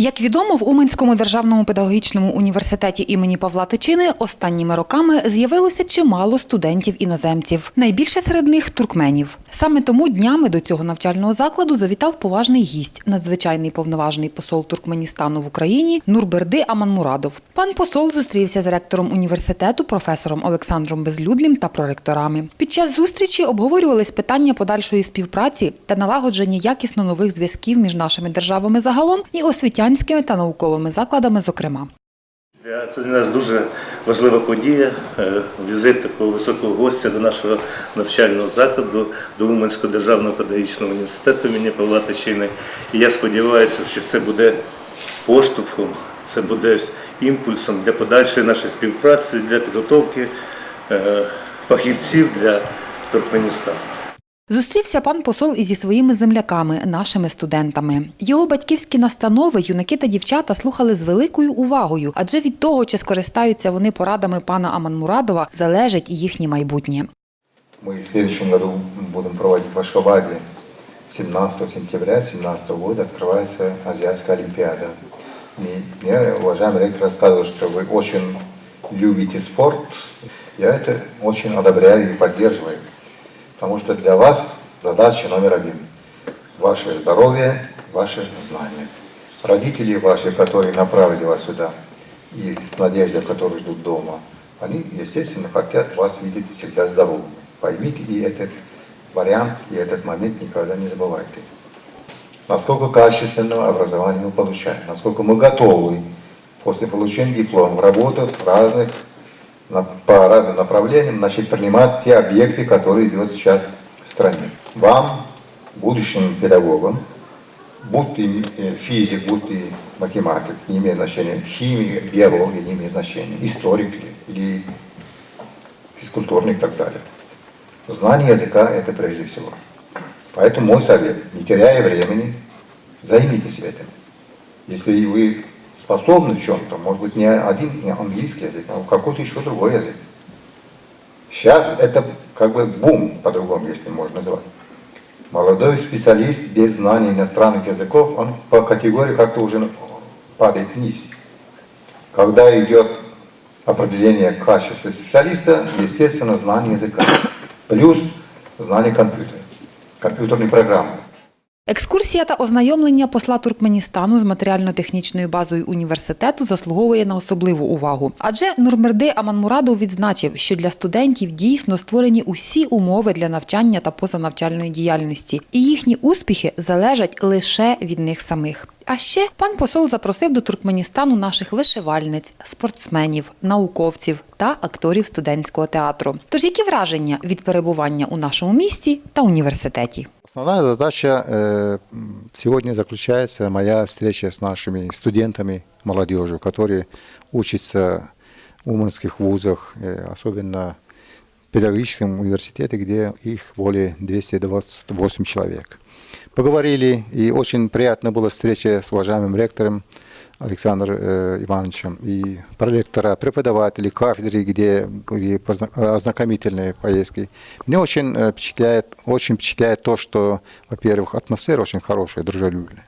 Як відомо, в Уманському державному педагогічному університеті імені Павла Тичини останніми роками з'явилося чимало студентів-іноземців. Найбільше серед них туркменів. Саме тому днями до цього навчального закладу завітав поважний гість, надзвичайний повноважний посол Туркменістану в Україні Нурберди Аманмурадов. Пан посол зустрівся з ректором університету, професором Олександром Безлюдним та проректорами. Під час зустрічі обговорювались питання подальшої співпраці та налагодження якісно нових зв'язків між нашими державами загалом і освітянськими та науковими закладами, зокрема. Це для нас дуже важлива подія. е, Візит такого високого гостя до нашого навчального закладу, до Уманського державного педагогічного університету імені Павла Тичини. І я сподіваюся, що це буде поштовхом, це буде імпульсом для подальшої нашої співпраці, для підготовки е, фахівців для Туркменістану. Зустрівся пан посол і зі своїми земляками, нашими студентами. Його батьківські настанови юнаки та дівчата слухали з великою увагою, адже від того, чи скористаються вони порадами пана Аманмурадова, залежить і їхнє майбутнє. Мы в следующем году будем проводить в Ашхабаде 17 сентября 2017 года открывается Азиатская Олимпиада. И мне уважаемый ректор рассказывал, что вы очень любите спорт. Я это очень одобряю и поддерживаю. Потому что для вас задача номер один – ваше здоровье, ваши знания. Родители ваши, которые направили вас сюда, и с надеждой, которые ждут дома, они, естественно, хотят вас видеть всегда здоровыми. Поймите и этот вариант, и этот момент никогда не забывайте. Насколько качественного образования мы получаем, насколько мы готовы после получения диплома работать в разных, по разным направлениям, значит, принимать те объекты, которые идут сейчас в стране. Вам, будущим педагогам, будь ты э, физик, будь ты математик, не имеет значения, химия, биология не имеет значения, историк ли, или физкультурник и так далее. Знание языка – это прежде всего. Поэтому мой совет, не теряя времени, займитесь этим. Если вы способны в чем-то, может быть, не один не английский язык, а какой-то еще другой язык. Сейчас это как бы бум, по-другому, если можно назвать. Молодой специалист без знания иностранных языков, он по категории как-то уже падает вниз. Когда идет определение качества специалиста, естественно, знание языка. Плюс знание компьютера, компьютерной программы. Екскурсія та ознайомлення посла Туркменістану з матеріально-технічною базою університету заслуговує на особливу увагу. Адже Нурмерди Аманмурадов відзначив, що для студентів дійсно створені усі умови для навчання та позанавчальної діяльності, і їхні успіхи залежать лише від них самих. А ще пан посол запросив до Туркменістану наших вишивальниць, спортсменів, науковців та акторів студентського театру. Тож які враження від перебування у нашому місті та університеті? Основная задача э, м, сегодня заключается моя встреча с нашими студентами, молодежью, которые учатся в уманских вузах, э, особенно в педагогическом университете, где их более 228 человек. Поговорили, и очень приятно была встреча с уважаемым ректором Александром э, Ивановичем и проректора, преподавателей кафедры, где были ознакомительные поездки. Мне очень э, впечатляет, очень впечатляет то, что, во-первых, атмосфера очень хорошая, дружелюбная.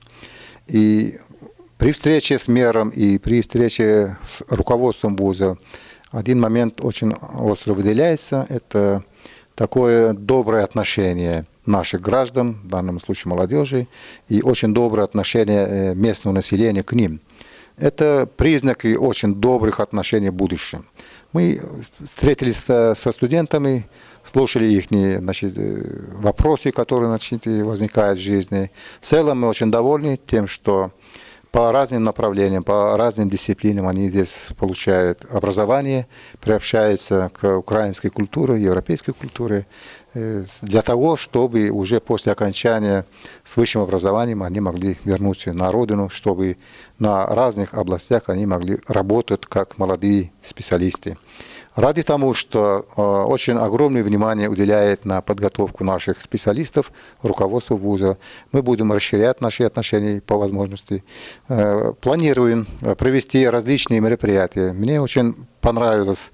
И при встрече с мэром и при встрече с руководством вуза один момент очень остро выделяется. Это такое доброе отношение наших граждан, в данном случае молодежи, и очень доброе отношение э, местного населения к ним. Это признаки очень добрых отношений в будущем. Мы встретились со, студентами, слушали их значит, э, вопросы, которые значит, возникают в жизни. В целом мы очень довольны тем, что по разным направлениям, по разным дисциплинам они здесь получают образование, приобщаются к украинской культуре, европейской культуре, для того, чтобы уже после окончания с высшим образованием они могли вернуться на родину, чтобы на разных областях они могли работать как молодые специалисты. Ради тому, что э, очень огромное внимание уделяет на подготовку наших специалистов, руководство вуза, мы будем расширять наши отношения по возможности. Э, планируем э, провести различные мероприятия. Мне очень понравилась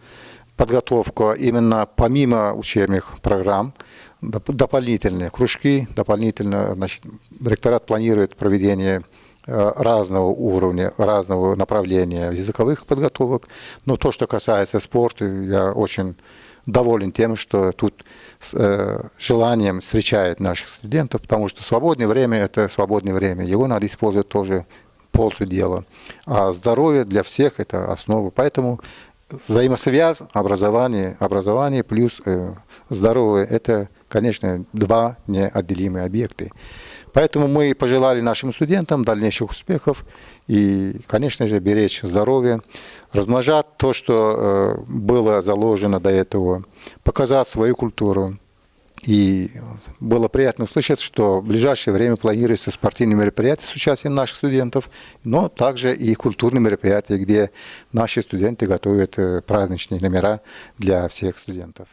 подготовка именно помимо учебных программ, доп- дополнительные кружки, дополнительно значит, ректорат планирует проведение э, разного уровня, разного направления языковых подготовок. Но то, что касается спорта, я очень доволен тем, что тут с э, желанием встречает наших студентов, потому что свободное время – это свободное время. Его надо использовать тоже пользу дела. А здоровье для всех – это основа. Поэтому взаимосвязь образование, образование плюс э, здоровье – это, конечно, два неотделимые объекты. Поэтому мы пожелали нашим студентам дальнейших успехов и, конечно же, беречь здоровье, размножать то, что э, было заложено до этого, показать свою культуру. И было приятно услышать, что в ближайшее время планируются спортивные мероприятия с участием наших студентов, но также и культурные мероприятия, где наши студенты готовят э, праздничные номера для всех студентов.